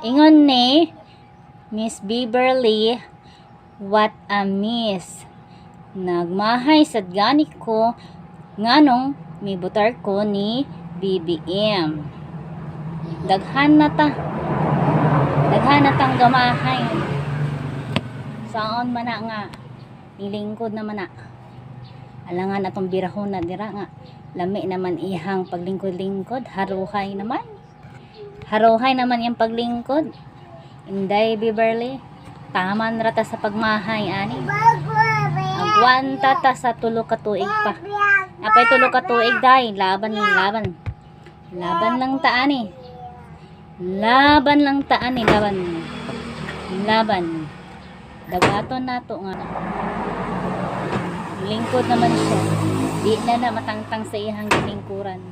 Ingon ni Miss Beverly, what a miss. Nagmahay sad gani ko nganong mibutar ko ni BBM. Daghan na ta. Daghan na tang gamahay. Saon man na nga. Nilingkod naman na. Alangan atong birahon na dira nga. Lami naman ihang paglingkod-lingkod. Haruhay naman. Haruhay naman yung paglingkod. Inday Beverly. Taman rata sa pagmahay ani. Agwanta ta sa tulo ka tuig pa. Apay tulo ka tuig day. Laban laban. Laban lang ta ani. Laban lang ta ani. Laban. Laban. Dagaton nato nga. Lingkod naman siya. Di na na matangtang sa ihang lingkuran.